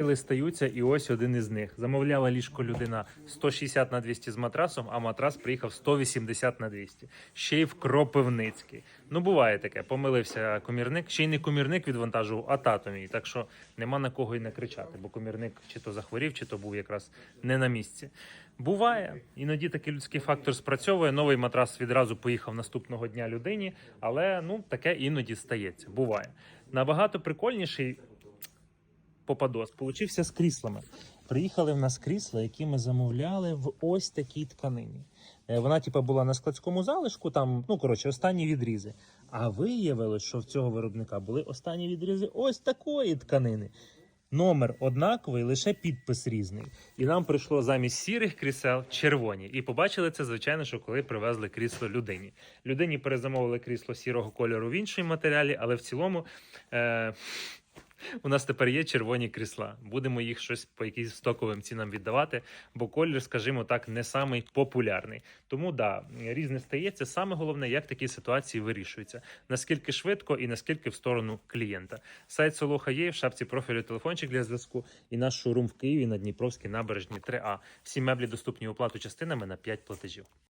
Стаються, і ось один із них. Замовляла ліжко людина 160 на 200 з матрасом, а матрас приїхав 180 на 200. Ще й в Кропивницький. Ну, буває таке. Помилився комірник. Ще й не комірник відвантажував, а тато мій. Так що нема на кого й не кричати, бо комірник чи то захворів, чи то був якраз не на місці. Буває, іноді такий людський фактор спрацьовує. Новий матрас відразу поїхав наступного дня людині, але ну таке іноді стається. Буває. Набагато прикольніший попадос получився з кріслами. Приїхали в нас крісла, які ми замовляли в ось такій тканині. Е, Вона, типу, була на складському залишку, там, ну коротше, останні відрізи. А виявилось, що в цього виробника були останні відрізи ось такої тканини. Номер однаковий, лише підпис різний. І нам прийшло замість сірих крісел червоні. І побачили це, звичайно, що коли привезли крісло людині. Людині перезамовили крісло сірого кольору в іншому матеріалі, але в цілому. Е- у нас тепер є червоні крісла. Будемо їх щось по якійсь стоковим цінам віддавати, бо колір, скажімо так, не самий популярний. Тому да, різне стається. Саме головне, як такі ситуації вирішуються. Наскільки швидко і наскільки в сторону клієнта. Сайт Солоха є в шапці профілю телефончик для зв'язку і наш шоурум в Києві на Дніпровській набережні 3А. Всі меблі доступні оплату частинами на 5 платежів.